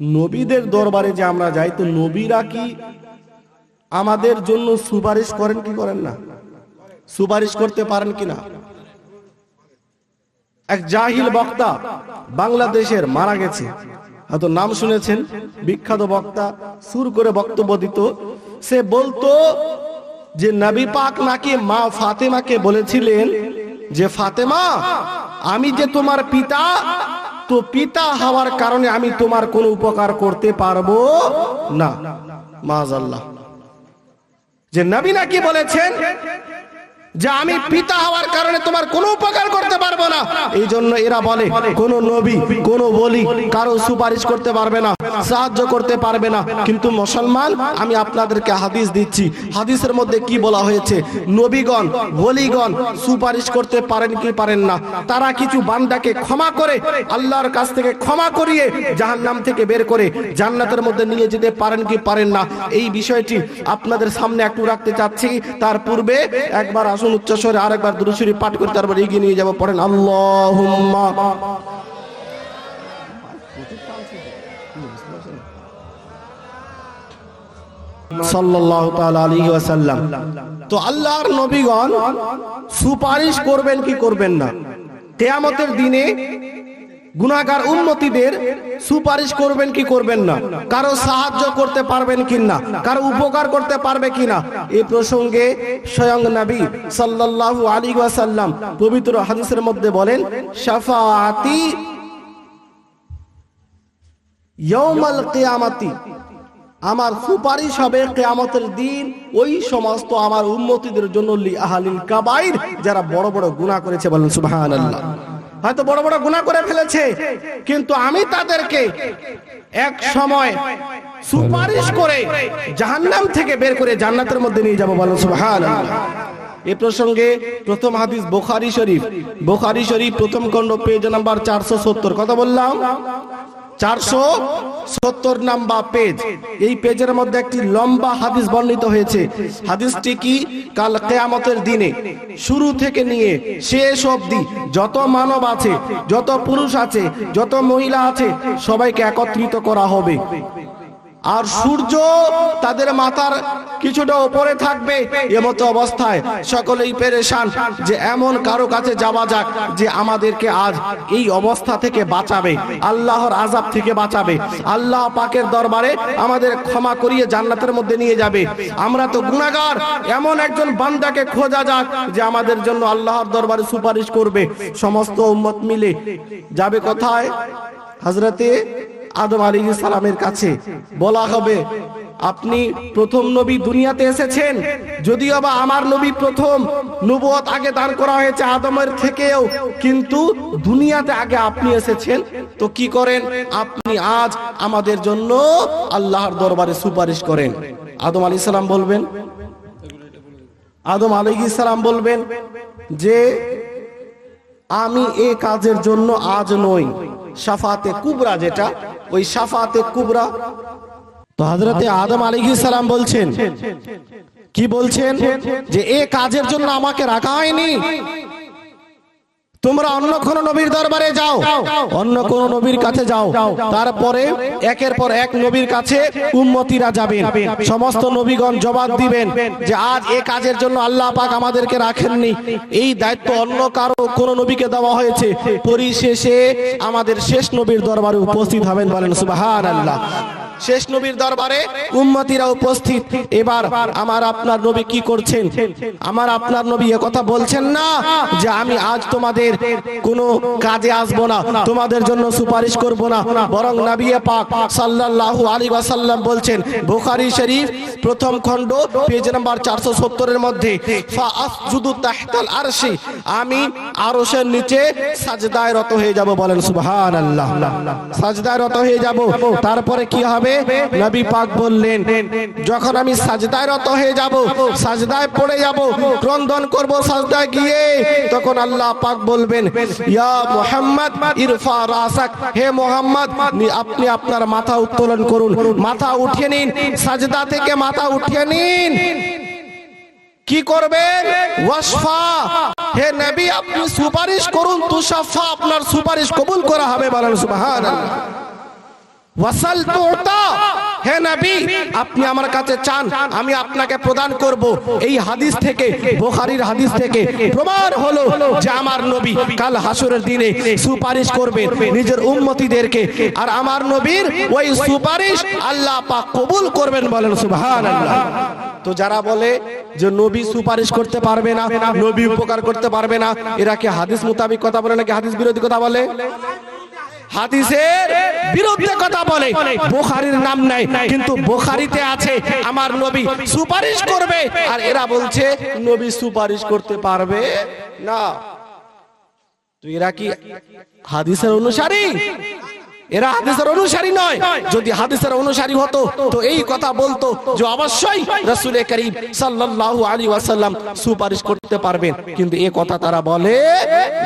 নবীদের দরবারে যে আমরা যাই, তো নবীরা কি আমাদের জন্য সুপারিশ করেন কি করেন না? সুপারিশ করতে পারেন কি না? এক জাহিল বক্তা বাংলাদেশের মারা গেছে। হয়তো নাম শুনেছেন, বিখ্যাত বক্তা, সুর করে বক্তব্য দিত। সে বলতো যে, নবী পাক নাকি মা ফাতেমাকে বলেছিলেন যে, ফাতেমা, আমি যে তোমার পিতা তো পিতা হওয়ার কারণে আমি তোমার কোনো উপকার করতে পারব না। মাজাল্লাহ। যে নবী নাকি বলেছেন যে আমি পিতা হওয়ার কারণে তোমার কোনো উপকার করতে পারব না। এই জন্য এরা বলে কোন নবী কোন বলি কারও সুপারিশ করতে পারবে না সাহায্য করতে পারবে না। কিন্তু মুসলমান আমি আপনাদেরকে হাদিস দিচ্ছি। হাদিসের মধ্যে কি বলা হয়েছে? নবীগণ বলিগণ সুপারিশ করতে পারেন কি পারেন না? তারা কিছু বান্দাকে ক্ষমা করে আল্লাহর কাছ থেকে ক্ষমা করিয়ে জাহান্নাম থেকে বের করে জান্নাতের মধ্যে নিয়ে যেতে পারেন কি পারেন না? এই বিষয়টি আপনাদের সামনে একটু রাখতে চাচ্ছি। তার পূর্বে একবার আসুন। উচ্চস্বরে আরেকবার দুরুশরী পাঠ করে তারপর এগিয়ে নিয়ে যাব, পড়েন আল্লাহ তো আল্লাহর নবীগণ সুপারিশ করবেন কি করবেন না? কেয়ামতের দিনে গুনাহগার উন্নতিদের সুপারিশ করবেন কি করবেন না? কারও সাহায্য করতে পারবেন কি না? কারও উপকার করতে পারবে কিনা এই প্রসঙ্গে স্বয়ং নবী সাল্লাল্লাহু আলাইহি ওয়াসাল্লাম পবিত্র হাদিসের মধ্যে বলেন, শাফাআতি ইয়াউমাল কিয়ামাতি। আমার সুপারিশ হবে কেয়ামতের দিন ওই সমস্ত আমার উন্মতিদের জন্য আহালিল কাবাইর, যারা বড় বড় গুনাহ করেছে বলেন সুবহানাল্লাহ। হয়তো বড় বড় গুণা করে ফেলেছে। কিন্তু আমি তাদেরকে এক সময় সুপারিশ করে জাহান্নাম থেকে বের করে জান্নাতের মধ্যে নিয়ে যাব বলো সুহান এ প্রসঙ্গে প্রথম হাদিস বোখারি শরীফ। বোখারি শরীফ প্রথম খণ্ড পেজ নাম্বার চারশো সত্তর। কথা বললাম? চারশো সত্তর নাম্বার পেজ এই পেজের মধ্যে একটি লম্বা হাদিস বর্ণিত হয়েছে। হাদিসটি কি? কাল কেয়ামতের দিনে। শুরু থেকে নিয়ে শেষ অবধি যত মানব আছে, যত পুরুষ আছে, যত মহিলা আছে, সবাইকে একত্রিত করা হবে। আর সূর্য তাদের মাথার কিছুটা ওপরে থাকবে এমতো অবস্থায়। সকলেই পেরেশান যে এমন কারও কাছে যাওয়া যাক যে আমাদেরকে আজ এই অবস্থা থেকে বাঁচাবে, আল্লাহর আজাব থেকে বাঁচাবে। আল্লাহ পাকের দরবারে আমাদের ক্ষমা করিয়ে জান্নাতের মধ্যে নিয়ে যাবে। আমরা তো গুণাগার এমন একজন বান্দাকে খোঁজা যাক যে আমাদের জন্য আল্লাহর দরবারে সুপারিশ করবে। সমস্ত উম্মত মিলে। যাবে কোথায়? হজরতে আদম আলী সালামের কাছে। বলা হবে, আপনি প্রথম নবী দুনিয়াতে এসেছেন, যদিও বা আমার নবী প্রথম নবুয়ত আগে দান করা হয়েছে আদমের থেকেও, কিন্তু দুনিয়াতে আগে আপনি এসেছেন, তো কি করেন? আপনি আজ আমাদের জন্য আল্লাহর দরবারে সুপারিশ করেন। আদম আলী সালাম বলবেন, আদম আলী সালাম বলবেন যে, আমি এ কাজের জন্য আজ নই, সাফাতে কুবরা যেটা ওই সাফাতে কুবরা। তো হজরতে আদম আলী সালাম বলছেন, কি বলছেন? যে এ কাজের জন্য আমাকে রাখা হয়নি। তোমরা অন্য কোন নবীর দরবারে যাও অন্য কোন নবীর কাছে যাও। তারপরে একের পর এক নবীর কাছে উম্মতিরা যাবেন। সমস্ত নবীগণ জবাব দিবেন যে আজ এ কাজের জন্য আল্লাহ পাক আমাদেরকে রাখেননি। এই দায়িত্ব অন্য কারও কোন নবীকে দেওয়া হয়েছে। পরিশেষে আমাদের শেষ নবীর দরবারে উপস্থিত হবেন বলেন সুবহানাল্লাহ। শেষ নবীর দরবারে উম্মতিরা উপস্থিত। এবার আমার আপনার নবী কি করছেন? আমার আপনার নবী কথা বলছেন না যে আমি আজ তোমাদের কোনো কাজে আসব না। তোমাদের জন্য সুপারিশ করব না। বরং নবী পাক সাল্লাল্লাহু আলাইহি ওয়াসাল্লাম বলছেন, বুখারী শরীফ প্রথম খণ্ড, পেজ নাম্বার 470 এর মধ্যে আমি আরশের নিচে সাজদায় রত হয়ে যাব বলেন সুবহানাল্লাহ। সাজদায় রত হয়ে যাব। তারপরে কি হবে? নবী পাক বললেন, যখন আমি সাজদায় রত হয়ে যাব, সাজদায় পড়ে যাব, ক্রন্দন করব সাজদায় গিয়ে তখন আল্লাহ পাক বলবেন রাসাক, হে মুহাম্মদ আপনি আপনার মাথা উত্তোলন করুন, মাথা উঠিয়ে নিন, সাজদা থেকে মাথা উঠিয়ে নিন। কি করবেন? ওয়াসফা হে নবী, আপনি সুপারিশ করুন তুষাফা আপনার সুপারিশ কবুল করা হবে, বলেন সুবহানাল্লাহ। ওয়াসাল তুতা হে নবী, আপনি আমার কাছে চান, আমি আপনাকে প্রদান করব। এই হাদিস থেকে, বুখারীর হাদিস থেকে প্রমাণ হলো যে আমার নবী কাল হাসরের দিনে সুপারিশ করবে নিজের উম্মতিদেরকে। আর আমার নবীর ওই সুপারিশ আল্লাহ পাক কবুল করবেন বলেন সুবহানাল্লাহ। তো যারা বলে যে নবী সুপারিশ করতে পারবে না, নবী উপকার করতে পারবে না, এরা কি হাদিস মোতাবিক কথা বলে নাকি হাদিস বিরোধী কথা বলে? হাদিসের বিরুদ্ধে কথা বলে। বোখারির নাম নাই কিন্তু বোখারিতে আছে, আমার নবী সুপারিশ করবে। আর এরা বলছে, নবী সুপারিশ করতে পারবে না। তুই এরা কি হাদিসের অনুসারী? এরা হাদিসের অনুসারী নয়। যদি হাদিসের অনুসারী হতো, তো এই কথা বলতো যে অবশ্যই রাসূল করিম সাল্লাল্লাহু আলাইহি ওয়াসাল্লাম সুপারিশ করতে পারবেন। কিন্তু এই কথা তারা বলে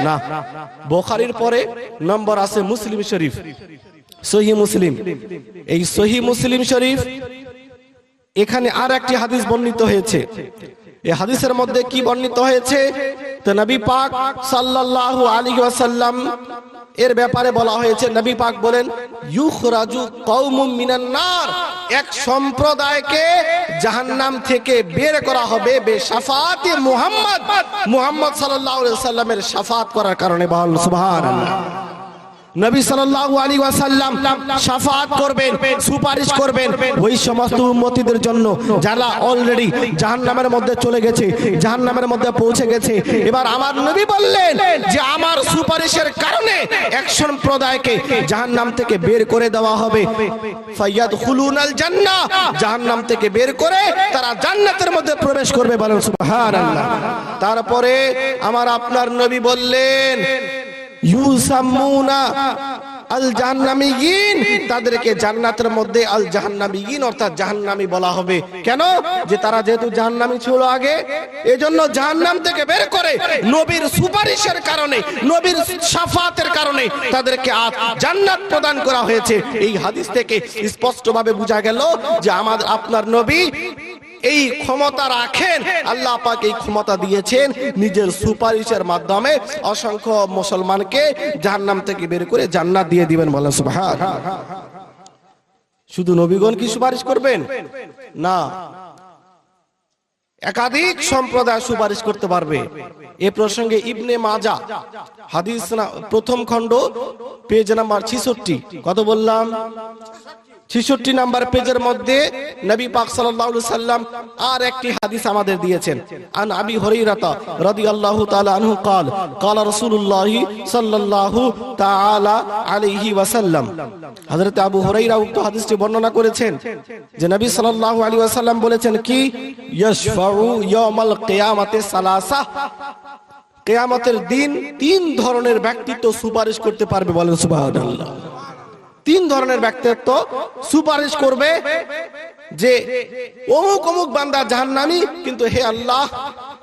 না। বুখারীর পরে নম্বর আছে মুসলিম শরীফ। সহি মুসলিম। এই সহি মুসলিম শরীফ, এখানে আর একটি হাদিস বর্ণিত হয়েছে। এই হাদিসের মধ্যে কি বর্ণিত হয়েছে? তো নবী পাক সাল্লাল্লাহু আলাইহি ওয়াসাল্লাম এর ব্যাপারে বলা হয়েছে, নবী পাক বলেন, ইউখরাজু কওমুম মিনান নার এক সম্প্রদায়কে জাহান্নাম থেকে বের করা হবে বে শাফাতে মুহাম্মদ। মুহাম্মদ সাল্লাল্লাহু আলাইহি ওয়াসাল্লামের শাফাত করার কারণে বল সুবহানাল্লাহ। নবী সাল্লাল্লাহু আলাইহি ওয়াসাল্লাম শাফাত করবেন, সুপারিশ করবেন ওই সমস্ত উম্মতিদের জন্য যারা অলরেডি জাহান্নামের মধ্যে চলে গেছে, জাহান্নামের মধ্যে পৌঁছে গেছে। এবার আমার নবী বললেন যে আমার সুপারিশের কারণে এক সম্প্রদায়কে জাহান্নাম থেকে বের করে দেওয়া হবে। ফায়াদখুলুনাল জান্নাহ, জাহান্নাম থেকে বের করে তারা জান্নাতের মধ্যে প্রবেশ করবে বলেন সুবহানাল্লাহ। তারপরে আমার আপনার নবী বললেন ইউসাম্মুনা আল জাহান্নামীন তাদেরকে জান্নাতের মধ্যে আল অর্থাৎ জাহান্নামী বলা হবে। কেন? যে তারা যেহেতু ছিল আগে, এজন্য জাহান্নাম থেকে বের করে নবীর সুপারিশের কারণে, নবীর কারণে তাদেরকে জান্নাত প্রদান করা হয়েছে। এই হাদিস থেকে স্পষ্টভাবে বোঝা গেল যে আমাদের, আপনার নবী এই ক্ষমতা রাখেন। আল্লাহ পাক এই ক্ষমতা দিয়েছেন নিজের সুপারিশের মাধ্যমে অসংখ্য মুসলমানকে জাহান্নাম থেকে বের করে জান্নাত দিয়ে দিবেন বলেন, সুবহান। শুধু নবীগণ কি সুপারিশ করবেন? না। একাধিক সম্প্রদায় সুপারিশ করতে পারবে। এ প্রসঙ্গে ইবনে মাজা হাদিস প্রথম খণ্ড, পেজ নাম্বার ছিষট্টি, কত বললাম? ছিষট্টি নাম্বার পেজের মধ্যে নবী পাক সাল্লাল্লাহু আলাইহি সাল্লাম আর একটি হাদিস আমাদের দিয়েছেন আন আবি হুরাইরাতা রাদিয়াল্লাহু তাআলা আনহু قال قال رسول الله সাল্লাল্লাহু তাআলা আলাইহি ওয়াসাল্লাম হযরত আবু হুরাইরা উক্ত হাদিসটি বর্ণনা করেছেন যে নবী সাল্লাল্লাহু আলাইহি ওয়াসাল্লাম বলেছেন কি ইয়াশফাউ ইয়াউমাল কিয়ামাতে সালাসা কিয়ামতের দিন তিন ধরনের ব্যক্তিত্ব সুপারিশ করতে পারবে বলেন সুবহানাল্লাহ তিন ধরনের ব্যক্তিত্ব সুপারিশ করবে যে অমুক অমুক বান্দা জাহান্নামি, কিন্তু হে আল্লাহ,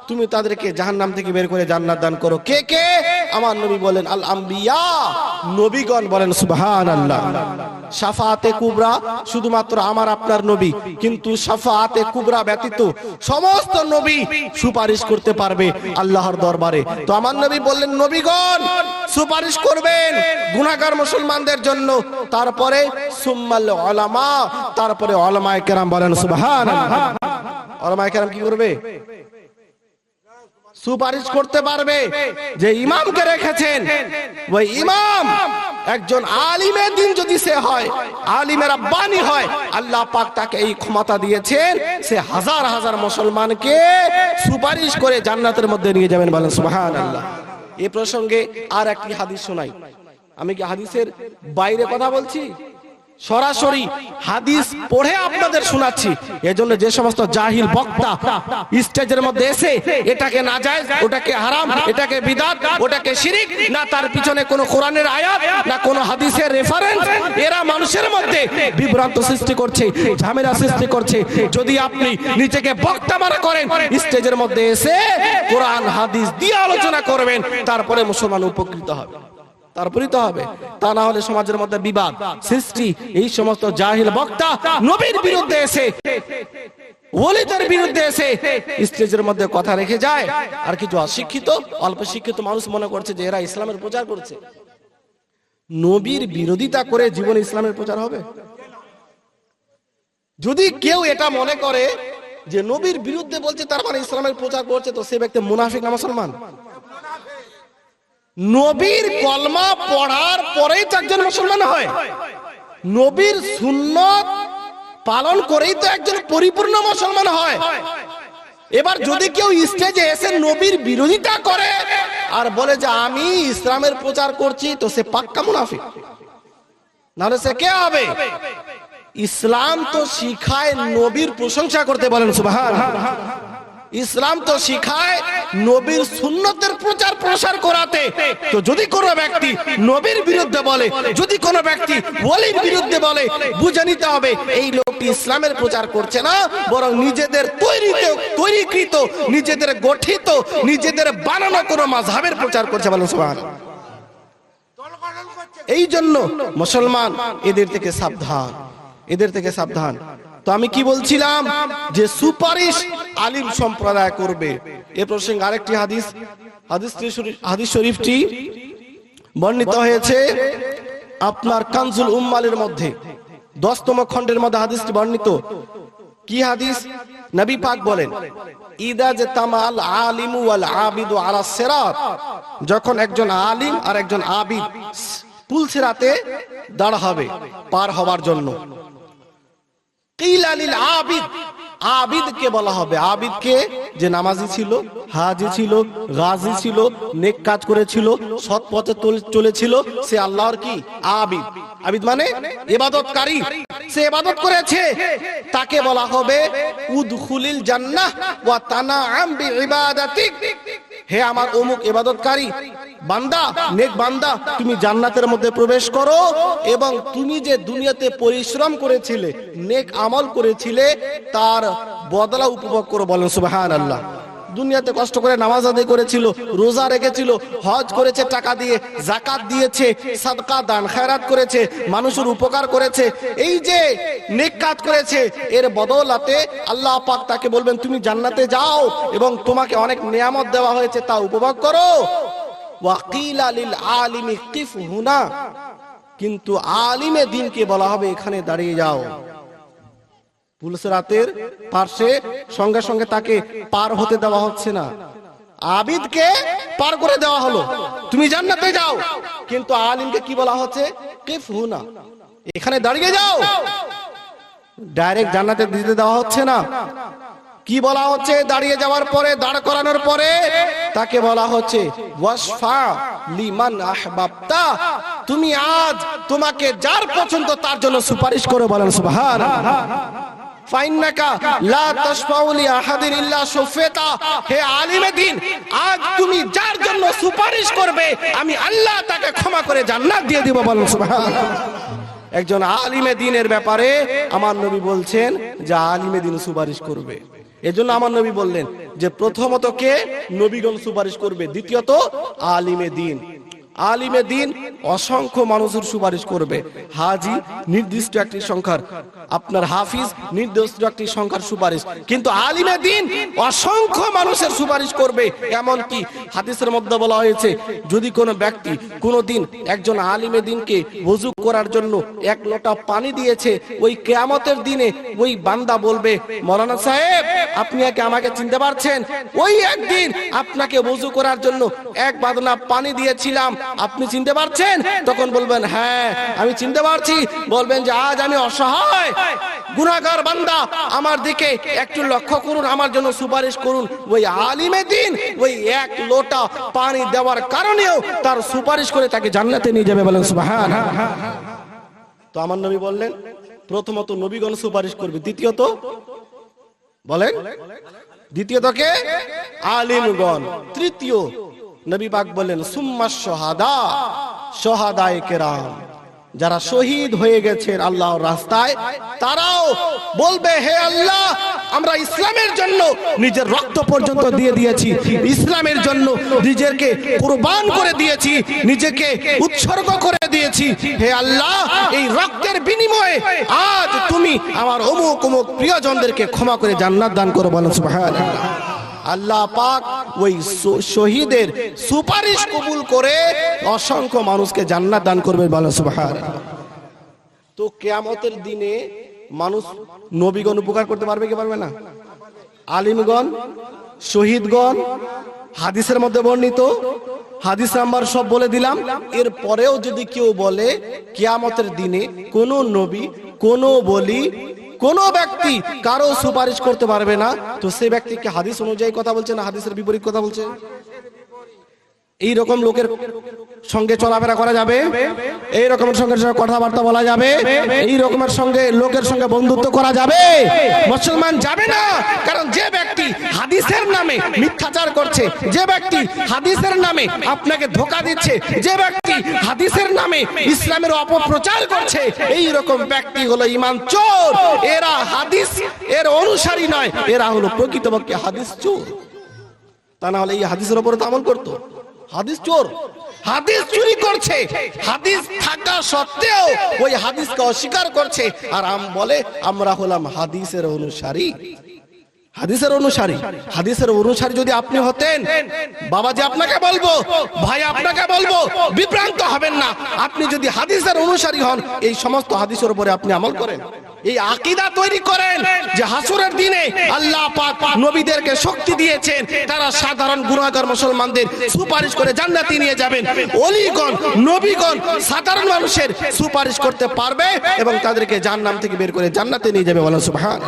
তুমি তাদেরকে জাহান্নাম থেকে বের করে জান্নাত দান করো। কে কে? আমার নবী বলেন, আল আম্বিয়া, নবীগণ বলেন, সুবহানাল্লাহ। শাফাতে কুবরা শুধুমাত্র আমার, আপনার নবী, কিন্তু শাফাতে কুবরা ব্যতীত সমস্ত নবী সুপারিশ করতে পারবে আল্লাহর দরবারে। তো আমার নবী বললেন, নবীগণ, সুপারিশ করবেন গুনাহগার মুসলমানদের জন্য। তারপরে সুম্মাল ওলামা তারপরে ওলামায়ে কেরাম বলেন, সুবহানাল্লাহ। ওলামায়ে কেরাম কি করবে? সুপারিশ করতে পারবে যে ইমামকে রেখেছেন। ওই ইমাম একজন আলিমের দিন যদি সে হয়, আলিমের আব্বানি হয়, আল্লাহ পাক তাকে এই ক্ষমতা দিয়েছেন। সে হাজার হাজার মুসলমানকে সুপারিশ করে জান্নাতের মধ্যে নিয়ে যাবেন বলেন সুবহানাল্লাহ। এ প্রসঙ্গে আর একটি হাদিস শোনাই। আমি কি হাদিসের বাইরে কথা বলছি? সরাসরি হাদিস পড়ে আপনাদের শোনাচ্ছি। এজন্য যে সমস্ত জাহিল বক্তা স্টেজের মধ্যে এসে এটাকে না যায় ওটাকে হারাম, এটাকে বিদাত, ওটাকে শিরিক, না তার পিছনে কোনো কোরআনের আয়াত, না কোনো হাদিসের রেফারেন্স এরা মানুষের মধ্যে বিভ্রান্ত সৃষ্টি করছে, ঝামেলা সৃষ্টি করছে। যদি আপনি নিজেকে বক্তা মারা করেন, স্টেজের মধ্যে এসে কোরআন, হাদিস দিয়ে আলোচনা করবেন, তারপরে মুসলমান উপকৃত হবে। তারপরেই তো হবে। তা না হলে সমাজের মধ্যে বিবাদ, সৃষ্টি, এই সমস্ত জাহিল বক্তা নবীর বিরুদ্ধে এসে যদি কেউ এটা মনে করে যে নবীর বিরুদ্ধে বলছে তার মানে ইসলামের প্রচার করছে, তো সে ব্যক্তি মুনাফিক না মুসলমান? নবীর কলমা পড়ার পরেই তো একজন মুসলমান হয়। নবীর সুন্নত পালন করেই তো একজন পরিপূর্ণ মুসলমান হয়। এবার যদি কেউ স্টেজে এসে নবীর বিরোধিতা করে আর বলে যে আমি ইসলামের প্রচার করছি, তো সে পাক্কা মুনাফিক। নাহলে সে কে হবে? ইসলাম তো শিখায় নবীর প্রশংসা করতে বলেন, সুবাহান ইসলাম তো শিখায় নবীর সুন্নতের প্রচার প্রসার করাতে। তো যদি কোনো ব্যক্তি নবীর বিরুদ্ধে বলে, যদি কোনো ব্যক্তি ওলির বিরুদ্ধে বলে, বুঝে নিতে হবে, এই লোকটি ইসলামের প্রচার করছে না, বরং নিজেদের তৈরিত তৈরিকৃত, নিজেদের গঠিত, নিজেদের বানানো কোনো মাঝহাবের প্রচার করছে বলেন সুবহান। এই জন্য মুসলমান এদের থেকে সাবধান, এদের থেকে সাবধান। তো আমি কি বলছিলাম যে সুপারিশ আলিম সম্প্রদায় করবে। এ প্রসঙ্গে আরেকটি হাদিস। হাদিস হাদিস শরীফটি বর্ণিত হয়েছে আপনার কানজুল উম্মালের মধ্যে। দশতম খণ্ডের মধ্যে হাদিসটি বর্ণিত। কি হাদিস? নবী পাক বলেন, ইদা যে তামাল আলিমু ওয়াল আবিদু আলা সিরাত। যখন একজন আলিম আর একজন আবিদ পুল সিরাতে দাঁড় হবে পার হওয়ার জন্য। আবিদ। আবিদকে বলা হবে। আবিদকে যে ছিল, হাজি ছিল ছিল, নেক কাজ করেছিল, সৎ পথে চলেছিল, সে আল্লাহর কি? আবিদ। আবিদ মানে ইবাদতকারী। সে ইবাদত করেছে। তাকে বলা হবে উদখুলিল জান্নাহ হে আমার অমুক ইবাদতকারী বান্দা, নেক বান্দা, তুমি জান্নাতের মধ্যে প্রবেশ করো এবং তুমি যে দুনিয়াতে পরিশ্রম করেছিলে, নেক আমল করেছিলে, তার বদলা উপভোগ করো বলেন সুবহান আল্লাহ দুনিয়াতে কষ্ট করে নামাজ আদায় করেছিল, রোজা রেখেছিল, হজ করেছে, টাকা দিয়ে জাকাত দিয়েছে, সাদকা, দান, খায়রাত করেছে, মানুষের উপকার করেছে, এই যে নেক কাজ করেছে, এর বদলাতে আল্লাহ পাক তাকে বলবেন, তুমি জান্নাতে যাও এবং তোমাকে অনেক নিয়ামত দেওয়া হয়েছে, তা উপভোগ করো। ওয়াকিল আলিল কিন্তু আলিমে দিনকে বলা হবে, এখানে দাঁড়িয়ে যাও। পুলসরাতের পার্শ্বে সঙ্গে সঙ্গে তাকে পার হতে দেওয়া হচ্ছে না। আবিদকে পার করে দেওয়া হলো। তুমি জান্নাতে যাও। কিন্তু আলিমকে কি বলা হচ্ছে? কিফ হুনা। এখানে দাঁড়িয়ে যাও। ডাইরেক্ট জান্নাতে দিতে দেওয়া হচ্ছে না। কি বলা হচ্ছে? দাঁড়িয়ে যাওয়ার পরে, দাঁড় করানোর পরে তাকে বলা হচ্ছে লিমান তুমি আজ তোমাকে যার পছন্দ তার জন্য সুপারিশ করে। বলেন সুবহান তুমি যার জন্য সুপারিশ করবে, আমি আল্লাহ তাকে ক্ষমা করে দিয়ে দিব, বলেন একজন আলিমে দিনের ব্যাপারে আমার নবী বলছেন যে আলিমে দিন সুপারিশ করবে। এজন্য আমার নবী বললেন যে প্রথমত কে? নবীগণ সুপারিশ করবে। দ্বিতীয়ত আলিমে দিন। আলিমে দিন অসংখ্য মানুষের সুপারিশ করবে। হাজি নির্দিষ্ট একটি সংখ্যার। আপনার হাফিজ নির্দিষ্ট একটি সংখ্যার সুপারিশ। কিন্তু আলিমে দিন অসংখ্য মানুষের সুপারিশ করবে। এমন কি হাদিসের মধ্যে বলা হয়েছে, যদি কোনো ব্যক্তি কোনো দিন একজন আলিমে দিনকে ওযু করার জন্য এক লোটা পানি দিয়েছে, ওই কেয়ামতের দিনে ওই বান্দা বলবে, মৌলানা সাহেব, আপনি একে আমাকে চিনতে পারছেন? ওই একদিন আপনাকে ওযু করার জন্য এক বাদনা পানি দিয়েছিলাম। আপনি চিনতে পারছেন? তখন বলবেন হ্যাঁ আমি চিনতে পারছি। বলবেন যে, আজ আমি অসহায়। গুনাহগার বান্দা, আমার দিকে একটু লক্ষ্য করুন, আমার জন্য সুপারিশ করুন। ওই আলিমে দিন, ওই এক লোটা পানি দেওয়ার কারণেও তার সুপারিশ করে তাকে জান্নাতে নিয়ে যাবে বলেন, সুবহান। তো আমার নবী বললেন, প্রথমত নবীগণ সুপারিশ করবে, দ্বিতীয়ত বলেন, দ্বিতীয়ত কে? আলিমগণ। তৃতীয় নবী পাক বললেন, সুম্মা সোহাদা সোহাদায় কেরাম। যারা শহীদ হয়ে গেছেন আল্লাহর রাস্তায়, তারাও বলবে, হে আল্লাহ, আমরা ইসলামের জন্য নিজের রক্ত পর্যন্ত দিয়ে দিয়েছি। ইসলামের জন্য নিজেকে কুরবান করে দিয়েছি, নিজেকে উৎসর্গ করে দিয়েছি। হে আল্লাহ, এই রক্তের বিনিময়ে আজ তুমি আমার অমুক অমুক প্রিয়জনদেরকে ক্ষমা করে জান্নাত দান করো বলো সুবহানাল্লাহ। আল্লাহ পাক ওই শহীদের সুপারিশ কবুল করে অসংখ্য মানুষকে জান্নাত দান করবে বলে সুবহানাল্লাহ। তো কেয়ামতের দিনে মানুষ নবীগণ উপকার করতে পারবে কি পারবে না? আলিমগণ, শহীদগণ, হাদিসের মধ্যে বর্ণিত, হাদিস নাম্বার সব বলে দিলাম। এর পরেও যদি কেউ বলে কিয়ামতের দিনে কোনো নবী, কোনো বলি কোন ব্যক্তি কারও সুপারিশ করতে পারবে না। তো সে ব্যক্তিকে হাদিস অনুযায়ী কথা বলছে না হাদিসের বিপরীত কথা বলছে? এই রকম লোকের সঙ্গে চলাফেরা করা যাবে এই রকমের সঙ্গে কথাবার্তা বলা যাবে এই রকমের সঙ্গে লোকের সঙ্গে বন্ধুত্ব করা যাবে। মুসলমান যাবে না, কারণ যে ব্যক্তি হাদিসের নামে মিথ্যাচার করছে, যে ব্যক্তি হাদিসের নামে আপনাকে ধোকা দিচ্ছে, যে ব্যক্তি হাদিসের নামে ইসলামের অপপ্রচার করছে এই রকম ব্যক্তি হলো ইমান চোর। এরা হাদিস, এর অনুসারী নয়, এরা হলো প্রকৃতপক্ষে হাদিস চোর। তা না হলে এই হাদিসের উপরে তো আমল করতো। হাদিস চোর। হাদিস চুরি করছে। হাদিস থাকা সত্ত্বেও ওই হাদিসকে অস্বীকার করছে। আর আম বলে, আমরা হলাম হাদিসের অনুসারী। হাদিসের অনুসারী। হাদিসের অনুসারী যদি আপনি হতেন, বাবাজি আপনাকে বলব, ভাই আপনাকে বলব, বিভ্রান্ত হবেন না। আপনি যদি হাদিসের অনুসারী হন, এই সমস্ত হাদিসের উপরে আপনি আমল করেন। এই আকিদা তৈরি করেন যে হাসুরের দিনে আল্লাহ পাক নবীদেরকে শক্তি দিয়েছেন। তারা সাধারণ গুণাগার মুসলমানদের সুপারিশ করে জান্নাতি নিয়ে যাবেন। অলিগণ, নবীগণ সাধারণ মানুষের সুপারিশ করতে পারবে এবং তাদেরকে জান্নাম থেকে বের করে জান্নাতে নিয়ে যাবে। বলো সুবহান